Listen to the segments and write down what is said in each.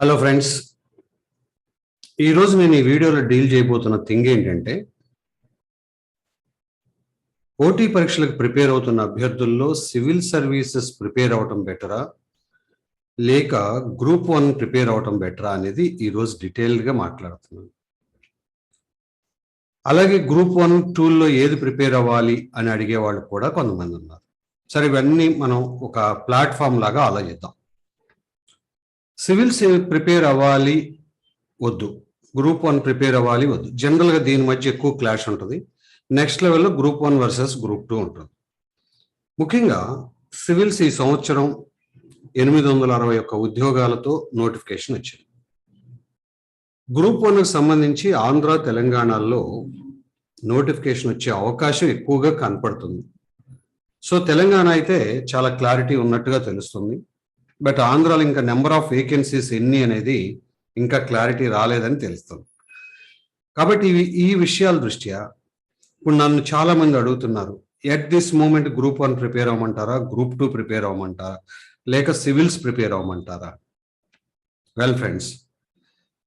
Hello friends ఈరోజు నేను ఈ వీడియోలో డీల్ చేయబోతున్న థింగ్ ఏంటంటే పోటీ పరీక్షలకు ప్రిపేర్ అవుతున్న అభ్యర్థుల్లో సివిల్ సర్వీసెస్ ప్రిపేర్ అవటం బెటరా? లేక గ్రూప్ వన్ ప్రిపేర్ అవటం బెటరా అనేది ఈరోజు డీటెయిల్డ్గా మాట్లాడుతున్నాను. అలాగే గ్రూప్ వన్ టూల్లో ఏది ప్రిపేర్ అవ్వాలి అని అడిగే వాళ్ళు కూడా కొంతమంది ఉన్నారు. సరే ఇవన్నీ మనం ఒక ప్లాట్ఫామ్ లాగా ఆలోచిద్దాం. సివిల్స్ ప్రిపేర్ అవ్వాలి వద్దు. గ్రూప్ వన్ ప్రిపేర్ అవ్వాలి వద్దు. జనరల్గా దీని మధ్య ఎక్కువ క్లాష్ ఉంటుంది. నెక్స్ట్ లెవెల్లో group one versus group two ఉంటుంది. ముఖ్యంగా సివిల్స్ ఈ సంవత్సరం ఎనిమిది వందల అరవై ఒక్క ఉద్యోగాలతో నోటిఫికేషన్ వచ్చింది. గ్రూప్ వన్కి సంబంధించి ఆంధ్ర తెలంగాణలో నోటిఫికేషన్ వచ్చే అవకాశం ఎక్కువగా కనపడుతుంది. సో తెలంగాణ అయితే చాలా క్లారిటీ ఉన్నట్టుగా తెలుస్తుంది. బట్ ఆంధ్రాలో ఇంకా నెంబర్ ఆఫ్ వేకెన్సీస్ ఎన్ని అనేది ఇంకా క్లారిటీ రాలేదని తెలుస్తుంది. కాబట్టి ఇవి ఈ విషయాల దృష్ట్యా ఇప్పుడు నన్ను చాలా మంది అడుగుతున్నారు at this moment group one prepare అవ్వమంటారా? Group two prepare అవ్వమంటారా? లేక సివిల్స్ ప్రిపేర్ అవ్వమంటారా? వెల్ ఫ్రెండ్స్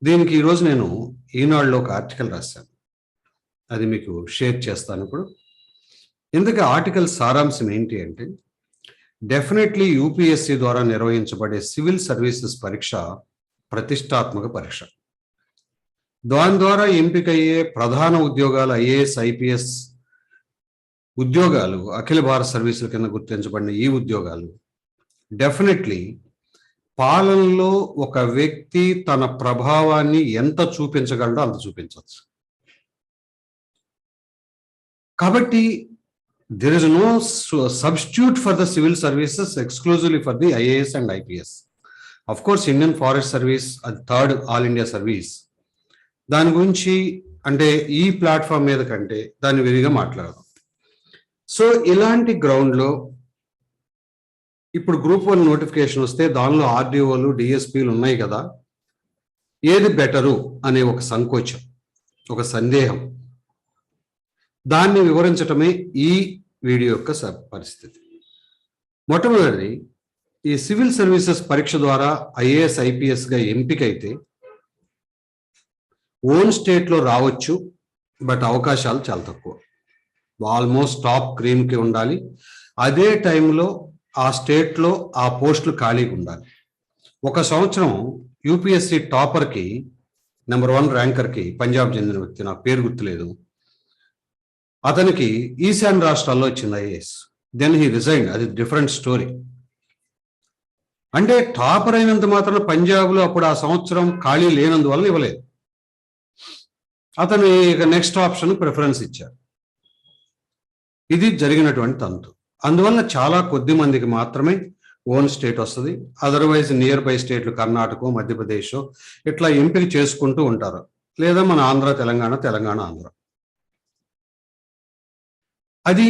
దీనికి ఈరోజు నేను ఈనాడులో ఒక ఆర్టికల్ రాశాను. అది మీకు షేర్ చేస్తాను ఇప్పుడు. ఇందుకు ఆర్టికల్ సారాంశం ఏంటి అంటే డెఫినెట్లీ యూపీఎస్సి ద్వారా నిర్వహించబడే సివిల్ సర్వీసెస్ పరీక్ష ప్రతిష్టాత్మక పరీక్ష. దాని ద్వారా ఎంపికయ్యే ప్రధాన ఉద్యోగాలు ఐఏఎస్ ఐపీఎస్ ఉద్యోగాలు అఖిల భారత సర్వీసుల కింద గుర్తించబడిన ఈ ఉద్యోగాలు. డెఫినెట్లీ పాలనలో ఒక వ్యక్తి తన ప్రభావాన్ని ఎంత చూపించగలడో అంత చూపించవచ్చు. కాబట్టి there is no substitute substitute for the civil services exclusively for the IAS and IPS. Of course, Indian Forest Service, అది థర్డ్ ఆల్ ఇండియా సర్వీస్ దాని గురించి అంటే ఈ ప్లాట్ఫామ్ మీద కంటే దాన్ని విరిగా మాట్లాడదాం. సో ఇలాంటి గ్రౌండ్లో ఇప్పుడు గ్రూప్ వన్ నోటిఫికేషన్ వస్తే దానిలో ఆర్డీఓలు డిఎస్పీలు ఉన్నాయి కదా. ఏది బెటరు అనే ఒక సంకోచం ఒక సందేహం. దాన్ని వివరించటమే ఈ వీడియో యొక్క స- పరిస్థితి. మొట్టమొదటిది ఈ సివిల్ సర్వీసెస్ పరీక్ష ద్వారా ఐఏఎస్ ఐపీఎస్గా ఎంపికైతే ఓన్ స్టేట్లో రావచ్చు బట్ అవకాశాలు చాలా తక్కువ. ఆల్మోస్ట్ టాప్ క్రీమ్కి ఉండాలి. అదే టైంలో ఆ స్టేట్లో ఆ పోస్టులు ఖాళీగా ఉండాలి. ఒక సంవత్సరం యూపీఎస్సీ టాపర్కి నెంబర్ వన్ ర్యాంకర్కి పంజాబ్ చెందిన వ్యక్తి నాకు పేరు గుర్తులేదు అతనికి ఈశాన్య రాష్ట్రాల్లో వచ్చింది ఐఏఎస్. దెన్ హీ రిజైన్ అది డిఫరెంట్ స్టోరీ అంటే టాపర్ అయినంత మాత్రం పంజాబ్లో అప్పుడు ఆ సంవత్సరం ఖాళీ లేనందువల్ల ఇవ్వలేదు. అతను ఇక నెక్స్ట్ ఆప్షన్ ప్రిఫరెన్స్ ఇచ్చారు. ఇది జరిగినటువంటి తంతు. అందువల్ల చాలా కొద్ది మందికి మాత్రమే ఓన్ స్టేట్ వస్తుంది. అదర్వైజ్ నియర్ బై స్టేట్లు కర్ణాటక మధ్యప్రదేశ్ ఇట్లా ఎంపిక చేసుకుంటూ ఉంటారు. లేదా మన ఆంధ్ర తెలంగాణ తెలంగాణ ఆంధ్ర. అది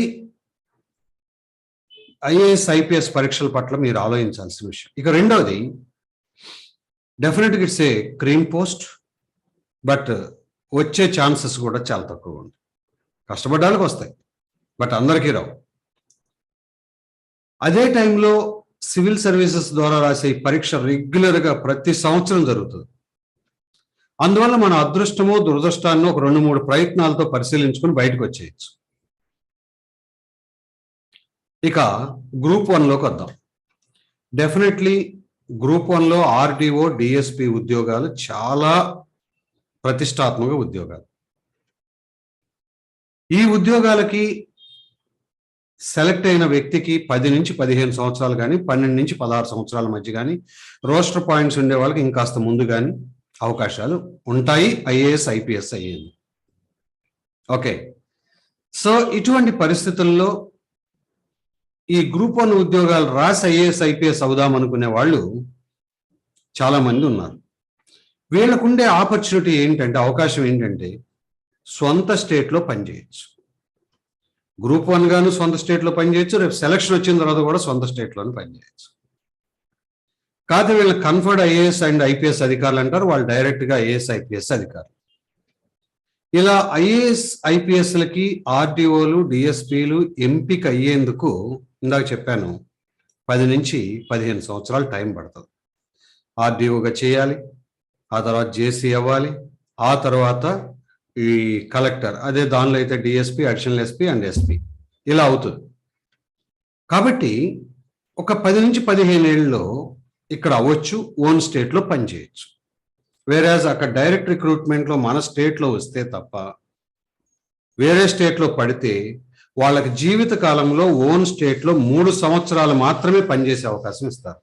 ఐఏఎస్ ఐపీఎస్ పరీక్షల పట్ల మీరు ఆలోచించాల్సిన విషయం. ఇక రెండవది డెఫినెట్గా it's a cream post but వచ్చే ఛాన్సెస్ కూడా చాలా తక్కువ ఉంది కష్టపడ్డానికి వస్తాయి బట్ అందరికీ రావు. అదే టైంలో సివిల్ సర్వీసెస్ ద్వారా రాసే పరీక్ష రెగ్యులర్గా ప్రతి సంవత్సరం జరుగుతుంది. అందువల్ల మన అదృష్టమో దురదృష్టాన్నో ఒక రెండు మూడు ప్రయత్నాలతో పరిశీలించుకుని బయటకు వచ్చేయచ్చు. ఇక గ్రూప్ వన్లోకి వద్దాం. డెఫినెట్లీ గ్రూప్ వన్లో ఆర్డీఓ డిఎస్పి ఉద్యోగాలు చాలా ప్రతిష్టాత్మక ఉద్యోగాలు. ఈ ఉద్యోగాలకి సెలెక్ట్ అయిన వ్యక్తికి పది నుంచి పదిహేను సంవత్సరాలు కానీ పన్నెండు నుంచి పదహారు సంవత్సరాల మధ్య కానీ రోస్టర్ పాయింట్స్ ఉండే వాళ్ళకి ఇంకాస్త ముందు కానీ అవకాశాలు ఉంటాయి. ఐఏఎస్ ఐపీఎస్ అయ్యేది. ఓకే. సో ఇటువంటి పరిస్థితుల్లో ఈ గ్రూప్ వన్ ఉద్యోగాలు రాసి ఐఏఎస్ ఐపీఎస్ అవుదాం అనుకునే వాళ్ళు చాలా మంది ఉన్నారు. వీళ్ళకుండే ఆపర్చునిటీ ఏంటంటే అవకాశం ఏంటంటే సొంత స్టేట్లో పనిచేయచ్చు గ్రూప్ వన్ గాను సొంత స్టేట్లో పనిచేయచ్చు రేపు సెలక్షన్ వచ్చిన తర్వాత కూడా సొంత స్టేట్లోనే పనిచేయచ్చు కాకపోతే వీళ్ళ కన్ఫర్డ్ ఐఏఎస్ అండ్ ఐపీఎస్ అధికారులు అంటారు వాళ్ళు డైరెక్ట్గా ఐఏఎస్ ఐపీఎస్ అధికారులు. ఇలా ఐఏఎస్ ఐపీఎస్లకి ఆర్టీఓలు డిఎస్పీలు ఎంపిక అయ్యేందుకు ఇందాక చెప్పాను పది నుంచి పదిహేను సంవత్సరాలు టైం పడుతుంది. ఆర్డీఓగా చేయాలి ఆ తర్వాత జేసీ అవ్వాలి ఆ తర్వాత ఈ కలెక్టర్ అదే దానిలో అయితే DSP additional SP and SP. ఇలా అవుతుంది. కాబట్టి ఒక పది నుంచి పదిహేను ఏళ్ళలో ఇక్కడ అవ్వచ్చు ఓన్ స్టేట్లో పనిచేయచ్చు. వేరేజ్ అక్కడ డైరెక్ట్ రిక్రూట్మెంట్లో మన స్టేట్లో వస్తే తప్ప వేరే స్టేట్లో పడితే వాళ్ళకి జీవిత కాలంలో ఓన్ స్టేట్లో మూడు సంవత్సరాలు మాత్రమే పనిచేసే అవకాశం ఇస్తారు.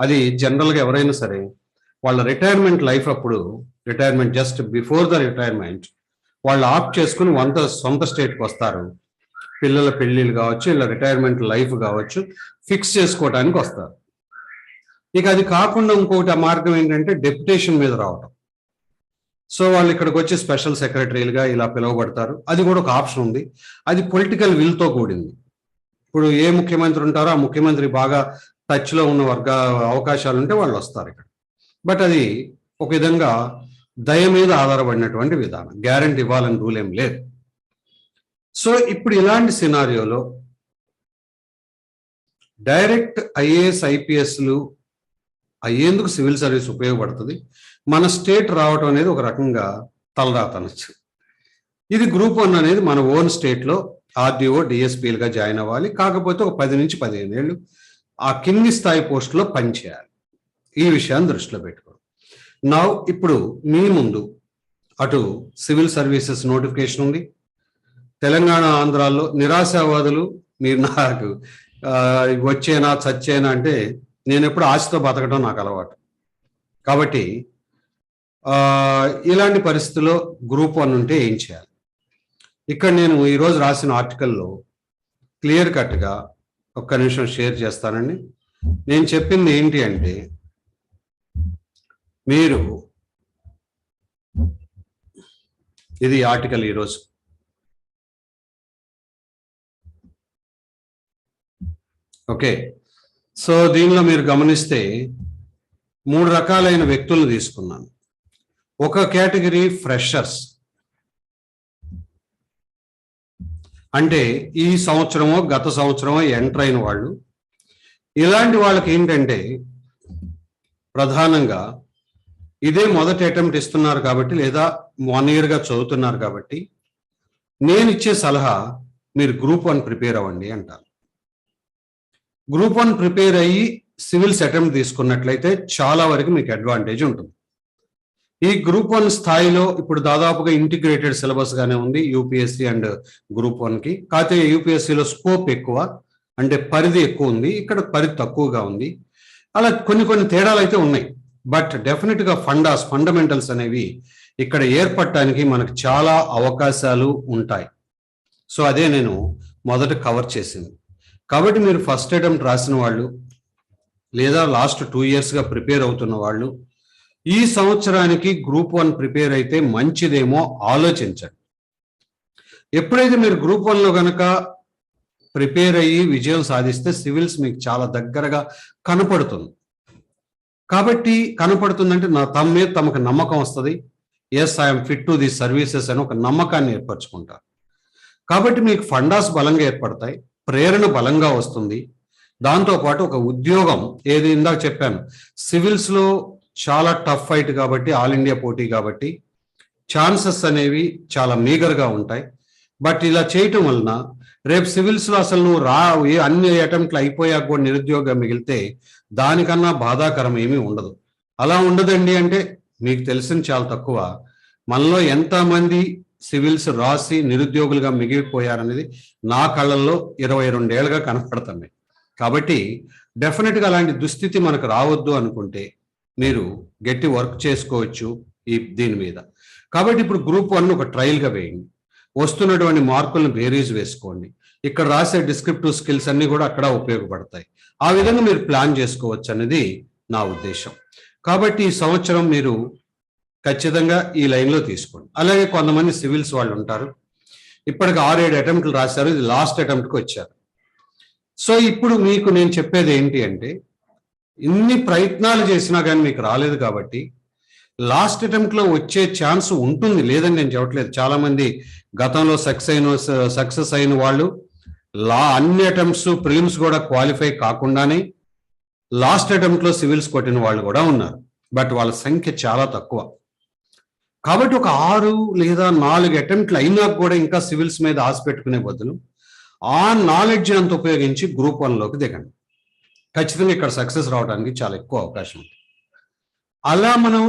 అది జనరల్గా ఎవరైనా సరే వాళ్ళ రిటైర్మెంట్ లైఫ్ అప్పుడు retirement just before the retirement వాళ్ళు ఆప్ట్ చేసుకుని వంత సొంత స్టేట్కి వస్తారు. పిల్లల పెళ్ళిళ్ళు కావచ్చు ఇలా రిటైర్మెంట్ లైఫ్ కావచ్చు ఫిక్స్ చేసుకోవడానికి వస్తారు. ఇక అది కాకుండా ఇంకొకటి ఆ మార్గం ఏంటంటే డెప్యుటేషన్ మీద రావటం. సో వాళ్ళు ఇక్కడికి వచ్చి స్పెషల్ సెక్రటరీలుగా ఇలా పిలువబడతారు. అది కూడా ఒక ఆప్షన్ ఉంది. అది పొలిటికల్ విల్తో కూడింది. ఇప్పుడు ఏ ముఖ్యమంత్రి ఉంటారో ఆ ముఖ్యమంత్రి బాగా టచ్లో ఉన్న వర్గ అవకాశాలు ఉంటే వాళ్ళు వస్తారు ఇక్కడ. బట్ అది ఒక విధంగా దయ మీద ఆధారపడినటువంటి విధానం. గ్యారంటీ ఇవ్వాలని రూల్ ఏం లేదు. సో ఇప్పుడు ఇలాంటి సినారియోలో డైరెక్ట్ ఐఏఎస్ ఐపీఎస్లు అయ్యేందుకు సివిల్ సర్వీస్ ఉపయోగపడుతుంది. మన స్టేట్ రావటం అనేది ఒక రకంగా తలరాతనొచ్చు. ఇది గ్రూప్ వన్ అనేది మన ఓన్ స్టేట్లో ఆర్డీఓ డిఎస్పీలుగా జాయిన్ అవ్వాలి. కాకపోతే ఒక పది నుంచి పదిహేను ఏళ్ళు ఆ కింది స్థాయి పోస్టులో పనిచేయాలి ఈ విషయాన్ని దృష్టిలో పెట్టుకో నా ఇప్పుడు మీ ముందు అటు సివిల్ సర్వీసెస్ నోటిఫికేషన్ ఉంది. తెలంగాణ ఆంధ్రాల్లో నిరాశావాదులు మీరు నాకు వచ్చేనా చచ్చేనా అంటే నేను ఎప్పుడు ఆశతో బతకడం నాకు అలవాటు. కాబట్టి ఇలాంటి పరిస్థితుల్లో గ్రూప్ వన్ ఉంటే ఏం చేయాలి? ఇక్కడ నేను ఈరోజు రాసిన ఆర్టికల్లో క్లియర్ కట్గా ఒక్క నిమిషం షేర్ చేస్తానండి. నేను చెప్పింది ఏంటి అంటే మీరు ఇది ఆర్టికల్ ఈరోజు ఓకే. సో దీనిలో మీరు గమనిస్తే మూడు రకాలైన వ్యక్తులను తీసుకున్నాను. ఒక కేటగిరీ ఫ్రెషర్స్. అంటే ఈ సంవత్సరమో గత సంవత్సరమో ఎంటర్ అయిన వాళ్ళు. ఇలాంటి వాళ్ళకి ఏంటంటే ప్రధానంగా ఇదే మొదటి అటెంప్ట్ ఇస్తున్నారు కాబట్టి లేదా వన్ ఇయర్గా చదువుతున్నారు కాబట్టి నేను ఇచ్చే సలహా మీరు గ్రూప్ వన్ ప్రిపేర్ అవ్వండి అంటారు. గ్రూప్ వన్ ప్రిపేర్ అయ్యి సివిల్స్ అటెంప్ట్ తీసుకున్నట్లయితే చాలా వరకు మీకు అడ్వాంటేజ్ ఉంటుంది. ఈ గ్రూప్ వన్ స్థాయిలో ఇప్పుడు దాదాపుగా ఇంటిగ్రేటెడ్ సిలబస్ గానే ఉంది యూపీఎస్సి అండ్ గ్రూప్ వన్కి. కాకపోతే యూపీఎస్సిలో స్కోప్ ఎక్కువ అంటే పరిధి ఎక్కువ ఉంది ఇక్కడ పరిధి తక్కువగా ఉంది. అలా కొన్ని కొన్ని తేడాలు అయితే ఉన్నాయి బట్ డెఫినెట్గా ఫండాస్ ఫండమెంటల్స్ అనేవి ఇక్కడ ఏర్పడటానికి మనకు చాలా అవకాశాలు ఉంటాయి. సో అదే నేను మొదట కవర్ చేసింది. కాబట్టి మీరు ఫస్ట్ అటెంప్ట్ రాసిన వాళ్ళు లేదా లాస్ట్ టూ ఇయర్స్గా ప్రిపేర్ అవుతున్న వాళ్ళు ఈ సంవత్సరానికి గ్రూప్ వన్ ప్రిపేర్ అయితే మంచిదేమో ఆలోచించండి. ఎప్పుడైతే మీరు గ్రూప్ వన్లో కనుక ప్రిపేర్ అయ్యి విజయం సాధిస్తే సివిల్స్ మీకు చాలా దగ్గరగా కనపడుతుంది. కాబట్టి కనపడుతుందంటే నా తమ మీద తమకు నమ్మకం వస్తుంది. Yes I'm fit to the services అని ఒక నమ్మకాన్ని ఏర్పరచుకుంటారు. కాబట్టి మీకు ఫండాస్ బలంగా ఏర్పడతాయి. ప్రేరణ బలంగా వస్తుంది. దాంతోపాటు ఒక ఉద్యోగం ఏది ఇందాక చెప్పాను సివిల్స్లో చాలా టఫ్ ఫైట్ కాబట్టి ఆల్ ఇండియా పోటీ కాబట్టి ఛాన్సెస్ అనేవి చాలా మీగర్గా ఉంటాయి. బట్ ఇలా చేయటం వలన రేపు సివిల్స్లో అసలు నువ్వు రా ఏ అన్ని అటెంప్ట్లు అయిపోయాక కూడా నిరుద్యోగం మిగిలితే దానికన్నా బాధాకరం ఏమీ ఉండదు. అలా ఉండదండి అంటే మీకు తెలిసిన చాలా తక్కువ. మనలో ఎంతమంది సివిల్స్ రాసి నిరుద్యోగులుగా మిగిలిపోయారనేది నా కళ్ళల్లో ఇరవై రెండేళ్ళుగా కనపడుతున్నాయి. కాబట్టి డెఫినెట్గా అలాంటి దుస్థితి మనకు రావద్దు అనుకుంటే మీరు గట్టి వర్క్ చేసుకోవచ్చు ఈ దీని మీద. కాబట్టి ఇప్పుడు గ్రూప్ వన్ ఒక ట్రయల్గా వేయండి. వస్తున్నటువంటి మార్కులను బేరీజ్ వేసుకోండి. ఇక్కడ రాసే డిస్క్రిప్టివ్ స్కిల్స్ అన్ని కూడా అక్కడ ఉపయోగపడతాయి. ఆ విధంగా మీరు ప్లాన్ చేసుకోవచ్చు అనేది నా ఉద్దేశం. కాబట్టి ఈ సంవత్సరం మీరు ఖచ్చితంగా ఈ లైన్లో తీసుకోండి. అలాగే కొంతమంది సివిల్స్ వాళ్ళు ఉంటారు. ఇప్పటికి ఆరేడు అటెంప్ట్లు రాశారు. ఇది లాస్ట్ అటెంప్ట్కి వచ్చారు. సో ఇప్పుడు మీకు నేను చెప్పేది ఏంటి అంటే ఇన్ని ప్రయత్నాలు చేసినా కానీ మీకు రాలేదు కాబట్టి లాస్ట్ అటెంప్ట్లో వచ్చే ఛాన్స్ ఉంటుంది లేదని నేను చెప్పట్లేదు. చాలామంది గతంలో సక్సెస్ అయిన సక్సెస్ అయిన వాళ్ళు లా అన్ని అటెంప్ట్స్ ప్రిలిమ్స్ కూడా క్వాలిఫై కాకుండానే లాస్ట్ అటెంప్ట్లో సివిల్స్ కొట్టిన వాళ్ళు కూడా ఉన్నారు. బట్ వాళ్ళ సంఖ్య చాలా తక్కువ. కాబట్టి ఒక ఆరు లేదా నాలుగు అటెంప్ట్లు అయినా కూడా ఇంకా సివిల్స్ మీద ఆశ పెట్టుకునే బదులు ఆ నాలెడ్జ్ అంత ఉపయోగించి గ్రూప్ వన్లోకి దిగండి. ఖచ్చితంగా ఇక్కడ సక్సెస్ రావడానికి చాలా ఎక్కువ అవకాశం ఉంది. అలా మనం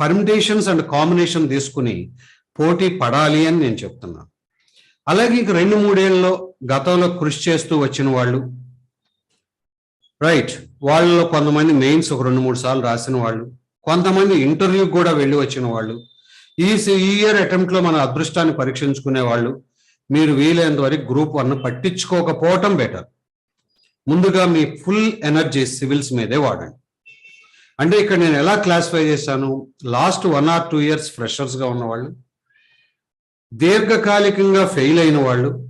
పర్మిటేషన్స్ అండ్ కాంబినేషన్ తీసుకుని పోటీ పడాలి అని నేను చెప్తున్నాను అలాగే ఇక రెండు మూడేళ్ళలో గతంలో కృషి చేస్తూ వచ్చిన వాళ్ళు రైట్ వాళ్ళలో కొంతమంది మెయిన్స్ ఒక రెండు మూడు సార్లు రాసిన వాళ్ళు కొంతమంది ఇంటర్వ్యూ కూడా వెళ్ళి వచ్చిన వాళ్ళు ఈ సి- ఈ ఇయర్ అటెంప్ట్లో మన అదృష్టాన్ని పరీక్షించుకునే వాళ్ళు మీరు వీలైనంత వరకు గ్రూప్ వన్ పట్టించుకోకపోవటం బెటర్ ముందుగా మీ ఫుల్ ఎనర్జీ సివిల్స్ మీదే వాడండి. అంటే ఇక్కడ నేను ఎలా క్లాసిఫై చేశాను? Last one or two years ఫ్రెషర్స్గా ఉన్నవాళ్ళు దీర్ఘకాలికంగా ఫెయిల్ అయిన వాళ్ళు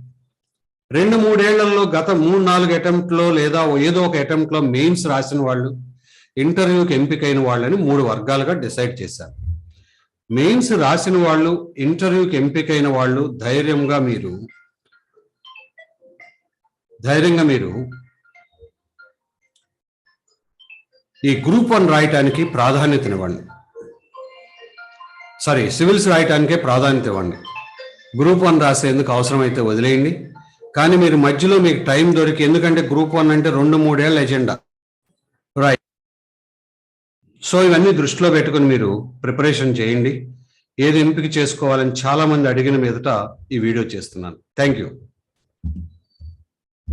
రెండు మూడేళ్ళలో గత మూడు నాలుగు అటెంప్ట్లో లేదా ఏదో ఒక అటెంప్ట్లో మెయిన్స్ రాసిన వాళ్ళు ఇంటర్వ్యూకి ఎంపికైన వాళ్ళని మూడు వర్గాలుగా డిసైడ్ చేశారు. మెయిన్స్ రాసిన వాళ్ళు ఇంటర్వ్యూకి ఎంపికైన వాళ్ళు ధైర్యంగా మీరు ధైర్యంగా మీరు ఈ గ్రూప్ వన్ రాయటానికి ప్రాధాన్యతనివ్వండి సారీ సివిల్స్ రాయటానికే ప్రాధాన్యత ఇవ్వండి. గ్రూప్ వన్ రాసేందుకు అవసరమైతే వదిలేయండి. కానీ మీరు మధ్యలో మీకు టైం దొరికి ఎందుకంటే గ్రూప్ వన్ అంటే రెండు మూడేళ్ళ ఎజెండా. రైట్ సో ఇవన్నీ దృష్టిలో పెట్టుకుని మీరు ప్రిపరేషన్ చేయండి. ఏది ఎంపిక చేసుకోవాలని చాలామంది అడిగిన మీదట ఈ వీడియో చేస్తున్నాను. Thank you